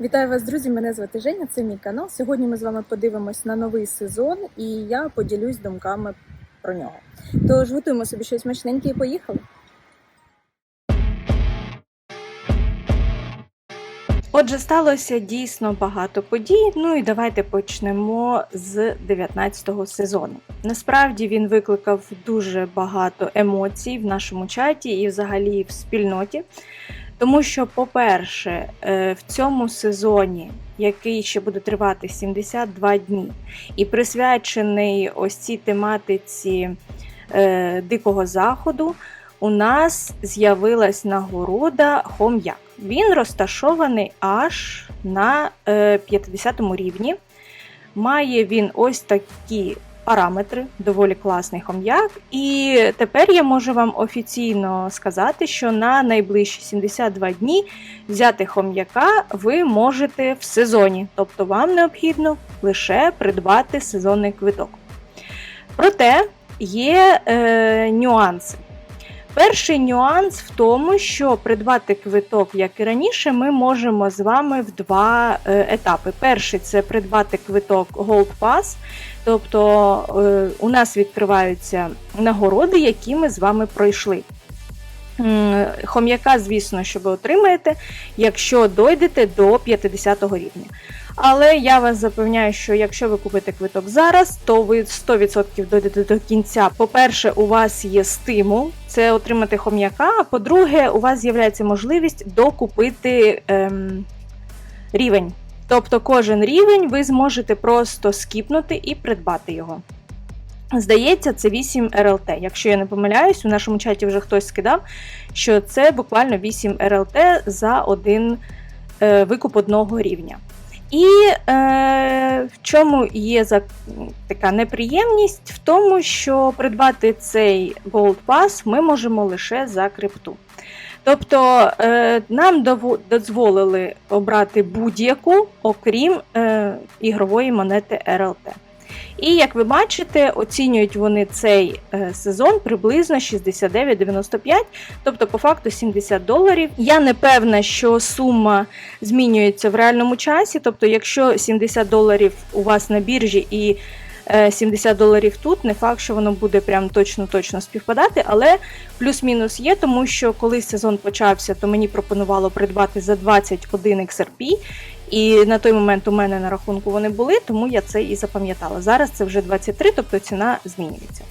Вітаю вас, друзі! Мене звати Женя. Це мій канал. Сьогодні ми з вами подивимось на новий сезон, і я поділюсь думками про нього. Тож готуємо собі щось смачненьке і поїхали. Отже, сталося дійсно багато подій. Ну і давайте почнемо з 19-го сезону. Насправді він викликав дуже багато емоцій в нашому чаті і взагалі в спільноті. Тому що, по-перше, е, в цьому сезоні, який ще буде тривати 72 дні, і присвячений ось цій тематиці е, Дикого Заходу, у нас з'явилась нагорода Хом'як. Він розташований аж на е, 50 рівні. Має він ось такі параметри, доволі класний хом'як. І тепер я можу вам офіційно сказати, що на найближчі 72 дні взяти хом'яка ви можете в сезоні, тобто вам необхідно лише придбати сезонний квиток. Проте є е, нюанси. Перший нюанс в тому, що придбати квиток, як і раніше, ми можемо з вами в два е, етапи. Перший це придбати квиток Gold Pass, тобто е, у нас відкриваються нагороди, які ми з вами пройшли. Хом'яка, звісно, що ви отримаєте, якщо дойдете до 50 рівня. Але я вас запевняю, що якщо ви купите квиток зараз, то ви 100% дойдете до кінця. По-перше, у вас є стимул це отримати хом'яка. А по-друге, у вас з'являється можливість докупити ем, рівень. Тобто кожен рівень ви зможете просто скіпнути і придбати його. Здається, це 8 РЛТ. Якщо я не помиляюсь, у нашому чаті вже хтось скидав, що це буквально 8 РЛТ за один е, викуп одного рівня. І е, в чому є за, така неприємність? В тому, що придбати цей Gold Pass ми можемо лише за крипту. Тобто е, нам дозволили обрати будь-яку, окрім е, ігрової монети RLT. І як ви бачите, оцінюють вони цей е, сезон приблизно 69,95, тобто по факту 70 доларів. Я не певна, що сума змінюється в реальному часі. Тобто, якщо 70 доларів у вас на біржі і е, 70 доларів тут, не факт, що воно буде прям точно-точно співпадати, але плюс-мінус є, тому що коли сезон почався, то мені пропонувало придбати за 21 XRP, і на той момент у мене на рахунку вони були, тому я це і запам'ятала. Зараз це вже 23, тобто ціна змінюється.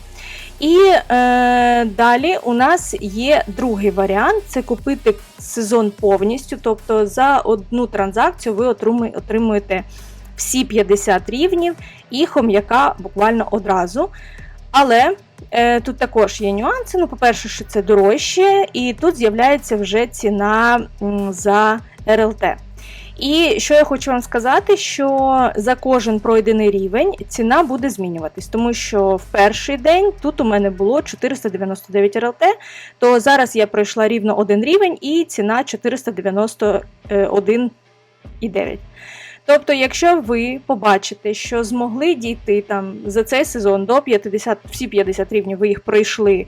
І е, далі у нас є другий варіант це купити сезон повністю. Тобто за одну транзакцію ви отримуєте всі 50 рівнів і хом'яка буквально одразу. Але е, тут також є нюанси. Ну, по-перше, що це дорожче, і тут з'являється вже ціна за РЛТ. І що я хочу вам сказати, що за кожен пройдений рівень ціна буде змінюватись, тому що в перший день тут у мене було 499 РЛТ, то зараз я пройшла рівно один рівень і ціна 491,9. Тобто, якщо ви побачите, що змогли дійти там за цей сезон до 50, всі 50 рівнів, ви їх пройшли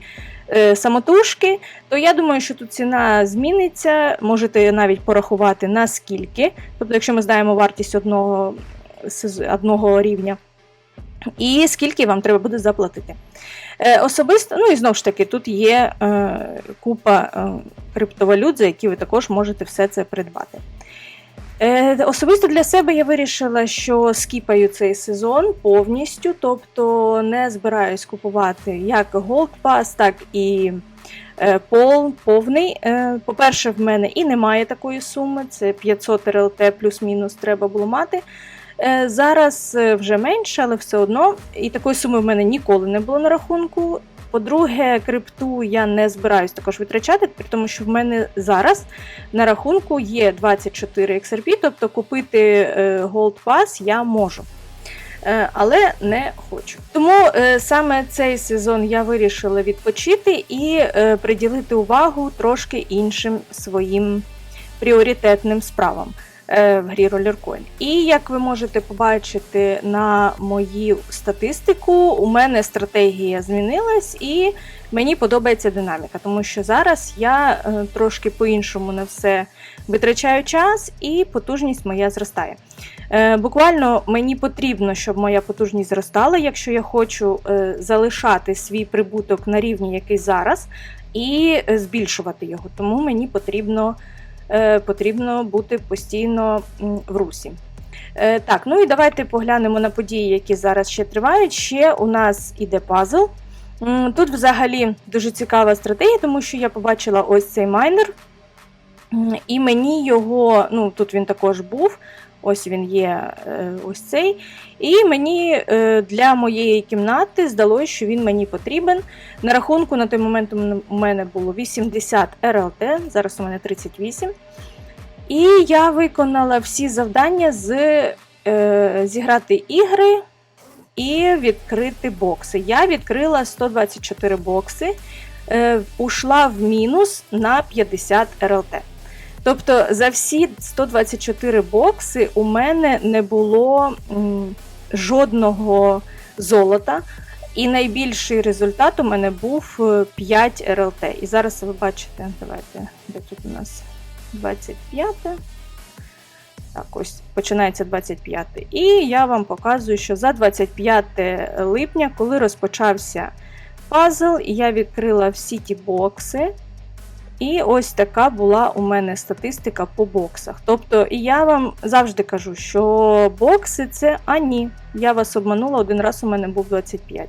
самотужки, то я думаю, що тут ціна зміниться. Можете навіть порахувати наскільки. Тобто, якщо ми знаємо вартість одного, одного рівня, і скільки вам треба буде заплатити. Е, особисто, ну і знову ж таки, тут є е, купа е, криптовалют, за які ви також можете все це придбати. Е, Особисто для себе я вирішила, що скіпаю цей сезон повністю, тобто не збираюсь купувати як Gold Pass, так і е, пол повний. Е, По-перше, в мене і немає такої суми, це 500 РЛТ плюс-мінус треба було мати. Е, Зараз е, вже менше, але все одно. І такої суми в мене ніколи не було на рахунку. По-друге, крипту я не збираюсь також витрачати, тому що в мене зараз на рахунку є 24 XRP, тобто купити е, Gold Pass я можу. Е, Але не хочу. Тому е, саме цей сезон я вирішила відпочити і приділити увагу трошки іншим своїм пріоритетним справам. Е, в грі Roller Coin. І як ви можете побачити на мою статистику, у мене стратегія змінилась і мені подобається динаміка, тому що зараз я е, трошки по-іншому на все витрачаю час і потужність моя зростає. Е, Буквально мені потрібно, щоб моя потужність зростала, якщо я хочу залишати свій прибуток на рівні, який зараз, і збільшувати його. Тому мені потрібно, потрібно бути постійно в русі. Е, Так, ну і давайте поглянемо на події, які зараз ще тривають. Ще у нас іде пазл. Тут взагалі дуже цікава стратегія, тому що я побачила ось цей майнер. І мені його, ну тут він також був. Ось він є е, ось цей. І мені е, для моєї кімнати здалося, що він мені потрібен. На рахунку на той момент у мене- було 80 РЛТ, зараз у мене 38. І я виконала всі завдання з е, зіграти ігри і відкрити бокси. Я відкрила 124 бокси, е, ушла в мінус на 50 РЛТ. Тобто за всі 124 бокси у мене не було м, жодного золота. І найбільший результат у мене був е, 5 РЛТ. І зараз ви бачите, давайте, де тут у нас 25. Так, ось починається 25. І я вам показую, що за 25 липня, коли розпочався пазл, я відкрила всі ті бокси. І ось така була у мене статистика по боксах. Тобто, і я вам завжди кажу, що бокси це а ні. Я вас обманула, один раз у мене був 25.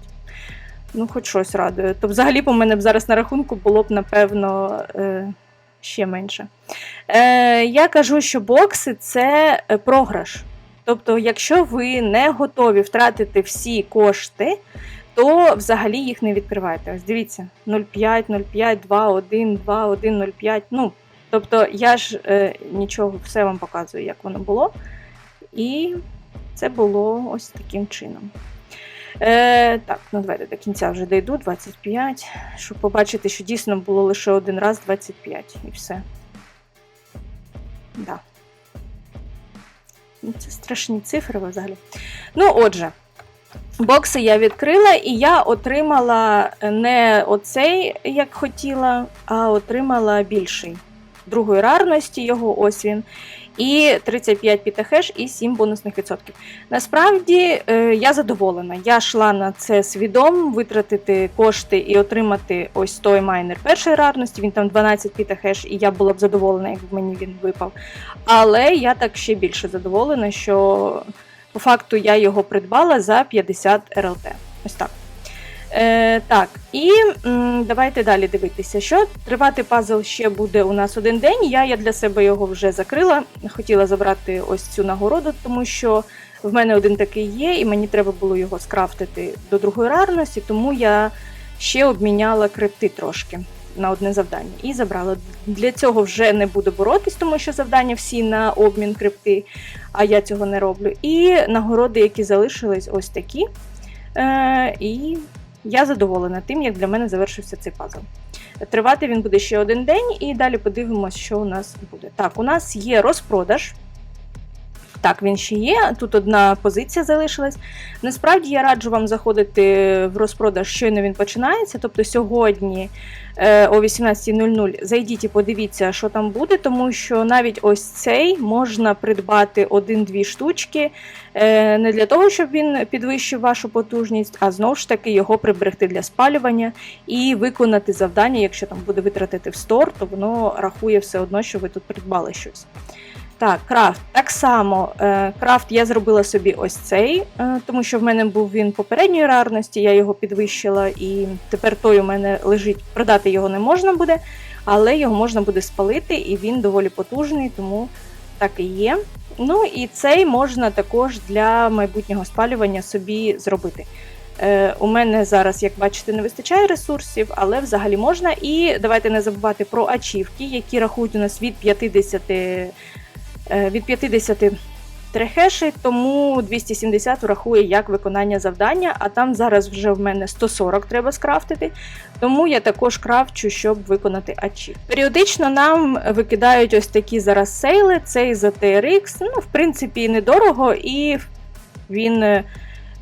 Ну, хоч щось радує. То взагалі по мене б зараз на рахунку було б, напевно, е, ще менше. Е, Я кажу, що бокси це е, програш. Тобто, якщо ви не готові втратити всі кошти, то взагалі їх не відкривайте. Ось дивіться, 0,5, 0,5, 2, 1, 2, 1, 0,5. Ну, тобто я ж е, нічого, все вам показую, як воно було. І це було ось таким чином. Е, так, ну давайте до кінця вже дійду, 25, щоб побачити, що дійсно було лише один раз 25 і все. Да. Ну, Це страшні цифри взагалі. Ну, отже, бокси я відкрила, і я отримала не оцей, як хотіла, а отримала більший. Другої рарності його ось він. І 35 пітахеш і 7 бонусних відсотків. Насправді е, я задоволена. Я йшла на це свідомо, витратити кошти і отримати ось той майнер першої рарності. Він там 12 пітахеш, і я була б задоволена, якби мені він випав. Але я так ще більше задоволена, що по факту я його придбала за 50 РЛТ. Ось так. Е, так, і м, давайте далі дивитися, що тривати пазл ще буде у нас один день. Я, я для себе його вже закрила. Хотіла забрати ось цю нагороду, тому що в мене один такий є, і мені треба було його скрафтити до другої рарності, тому я ще обміняла крипти трошки на одне завдання і забрала. Для цього вже не буду боротись, тому що завдання всі на обмін крипти, а я цього не роблю. І нагороди, які залишились, ось такі. Е, і я задоволена тим, як для мене завершився цей пазл. Тривати він буде ще один день, і далі подивимось, що у нас буде. Так, у нас є розпродаж. Так, він ще є. Тут одна позиція залишилась. Насправді я раджу вам заходити в розпродаж, щойно він починається. Тобто сьогодні е, о 18.00 зайдіть і подивіться, що там буде, тому що навіть ось цей можна придбати один-дві штучки. Е, не для того, щоб він підвищив вашу потужність, а знову ж таки його приберегти для спалювання і виконати завдання. Якщо там буде витратити в стор, то воно рахує все одно, що ви тут придбали щось. Так, крафт. Так само е, крафт я зробила собі ось цей, е, тому що в мене був він попередньої рарності, я його підвищила, і тепер той у мене лежить. Продати його не можна буде, але його можна буде спалити, і він доволі потужний, тому так і є. Ну і цей можна також для майбутнього спалювання собі зробити. Е, у мене зараз, як бачите, не вистачає ресурсів, але взагалі можна. І давайте не забувати про ачівки, які рахують у нас від 50, е, від 50 трехеші, тому 270 врахує як виконання завдання, а там зараз вже в мене 140 треба скрафтити. Тому я також крафчу, щоб виконати ачі. Періодично нам викидають ось такі зараз сейли, цей за TRX. Ну, в принципі, недорого, і він е,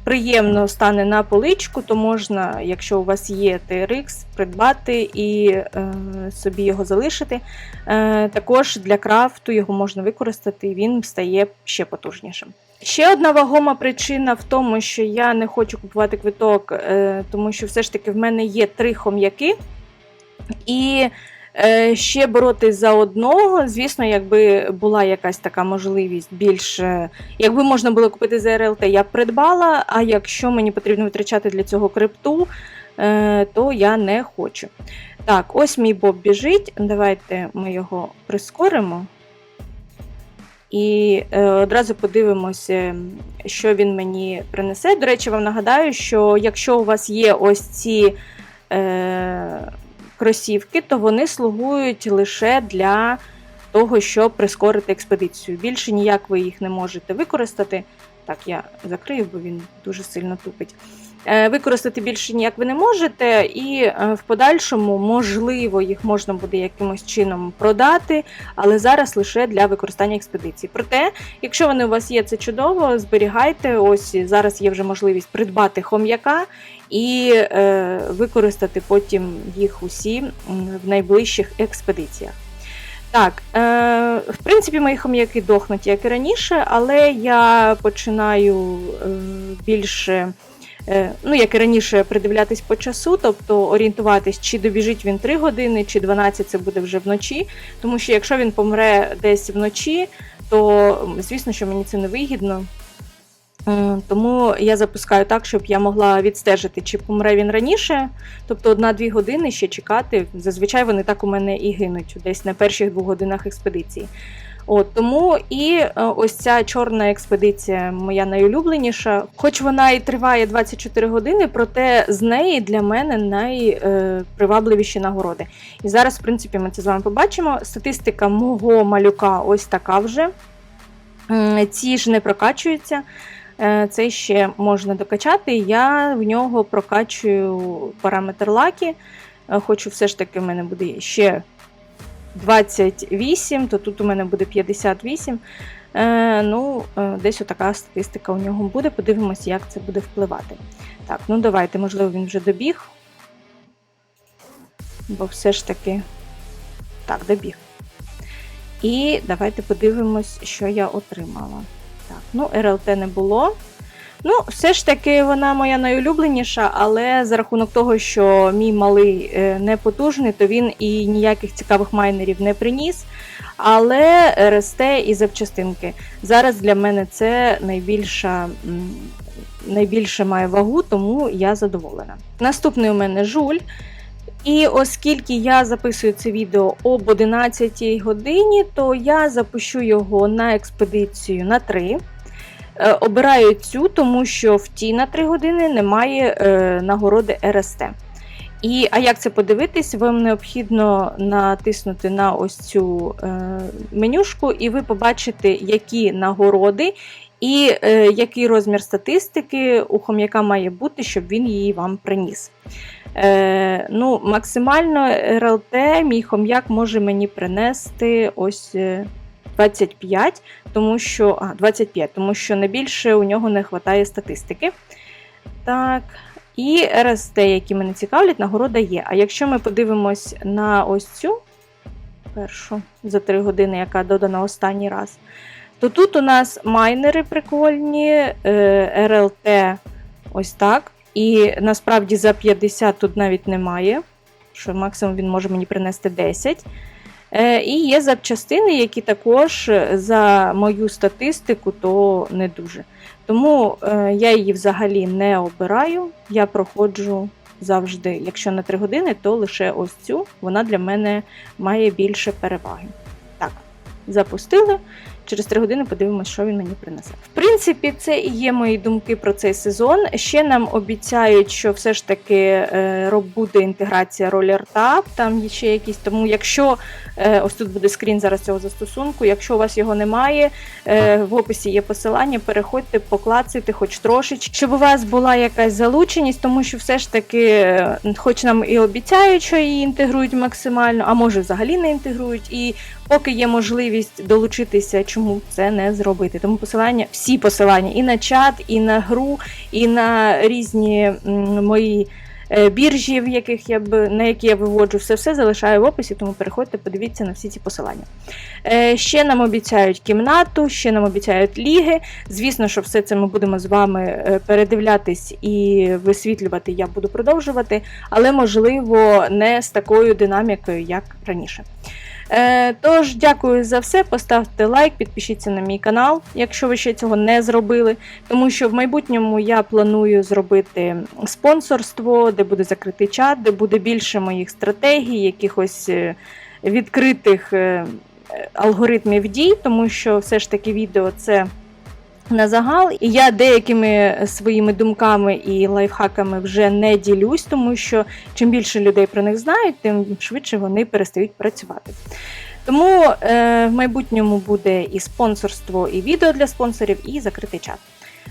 приємно стане на поличку, то можна, якщо у вас є TRX, придбати і е, собі його залишити. Е, також для крафту його можна використати, і він стає ще потужнішим. Ще одна вагома причина в тому, що я не хочу купувати квиток, е, тому що все ж таки в мене є три хом'яки. І ще боротись за одного, звісно, якби була якась така можливість більше, якби можна було купити за РЛТ, я б придбала. А якщо мені потрібно витрачати для цього крипту, е, то я не хочу. Так, ось мій Боб біжить. Давайте ми його прискоримо. І е, одразу подивимося, що він мені принесе. До речі, вам нагадаю, що якщо у вас є ось ці е, кросівки, то вони слугують лише для того, щоб прискорити експедицію. Більше ніяк ви їх не можете використати. Так, я закрию, бо він дуже сильно тупить. Е, Використати більше ніяк ви не можете, і е, в подальшому, можливо, їх можна буде якимось чином продати, але зараз лише для використання експедиції. Проте, якщо вони у вас є, це чудово, зберігайте. Ось зараз є вже можливість придбати хом'яка і е, використати потім їх усі в найближчих експедиціях. Так, е, в принципі, мої хом'яки дохнуть, як і раніше, але я починаю більше, ну, як і раніше, придивлятись по часу, тобто орієнтуватись, чи добіжить він 3 години, чи 12 це буде вже вночі. Тому що якщо він помре десь вночі, то звісно, що мені це не вигідно. Е, Тому я запускаю так, щоб я могла відстежити, чи помре він раніше, тобто одна-дві години ще чекати. Зазвичай вони так у мене і гинуть, десь на перших двох годинах експедиції. От Тому і е, ось ця чорна експедиція моя найулюбленіша. Хоч вона і триває 24 години, проте з неї для мене найпривабливіші нагороди. І зараз, в принципі, ми це з вами побачимо. Статистика мого малюка ось така вже. Ці ж не прокачуються. Е, Це ще можна докачати. Я в нього прокачую параметр лакі. Е, Хочу все ж таки, в мене буде ще 28, то тут у мене буде 58. Е, ну, е, десь отака статистика у нього буде. Подивимось, як це буде впливати. Так, ну давайте, можливо, він вже добіг. Бо все ж таки. Так, добіг. І давайте подивимось, що я отримала. Так, ну, РЛТ не було. Ну, все ж таки, вона моя найулюбленіша, але за рахунок того, що мій малий е, не потужний, то він і ніяких цікавих майнерів не приніс. Але РСТ і запчастинки. Зараз для мене це найбільша, найбільше має вагу, тому я задоволена. Наступний у мене жуль. І оскільки я записую це відео об 11 годині, то я запущу його на експедицію на 3. Е, Обираю цю, тому що в ті на 3 години немає е, нагороди РСТ. І, а як це подивитись, вам необхідно натиснути на ось цю е, менюшку, і ви побачите, які нагороди і е, який розмір статистики у хом'яка має бути, щоб він її вам приніс. Е, ну, Максимально РЛТ мій хом'як може мені принести ось е, 25, тому що, а, 25, тому що найбільше у нього не вистачає статистики. Так. І РСТ, які мене цікавлять, нагорода є. А якщо ми подивимось на ось цю першу за 3 години, яка додана останній раз, то тут у нас майнери прикольні, е, РЛТ ось так. І насправді за 50 тут навіть немає, що максимум він може мені принести 10. Е, І є запчастини, які також за мою статистику то не дуже. Тому е, я її взагалі не обираю. Я проходжу завжди, якщо на 3 години, то лише ось цю. Вона для мене має більше переваги. Так, запустили. Через три години подивимося, що він мені принесе. В принципі, це і є мої думки про цей сезон. Ще нам обіцяють, що все ж таки е, буде інтеграція RollerTab, там є ще якісь. Тому якщо е, ось тут буде скрін зараз цього застосунку, якщо у вас його немає, е, в описі є посилання, переходьте, поклацайте хоч трошечки, щоб у вас була якась залученість, тому що все ж таки, хоч нам і обіцяють, що її інтегрують максимально, а може взагалі не інтегрують. І поки є можливість долучитися, чому це не зробити. Тому посилання, всі посилання і на чат, і на гру, і на різні мої. е, Біржі, в яких я б на які я виводжу, все все залишаю в описі, тому переходьте, подивіться на всі ці посилання. Е, ще нам обіцяють кімнату, ще нам обіцяють ліги. Звісно, що все це ми будемо з вами е, передивлятись і висвітлювати. Я буду продовжувати, але можливо не з такою динамікою, як раніше. Е, Тож, дякую за все. Поставте лайк, підпишіться на мій канал, якщо ви ще цього не зробили. Тому що в майбутньому я планую зробити спонсорство, де буде закритий чат, де буде більше моїх стратегій, якихось е, відкритих е, алгоритмів дій, тому що все ж таки відео це. На загал, і я деякими своїми думками і лайфхаками вже не ділюсь, тому що чим більше людей про них знають, тим швидше вони перестають працювати. Тому е, в майбутньому буде і спонсорство, і відео для спонсорів, і закритий чат.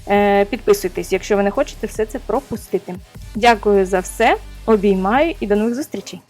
Е, підписуйтесь, якщо ви не хочете все це пропустити. Дякую за все, обіймаю і до нових зустрічей!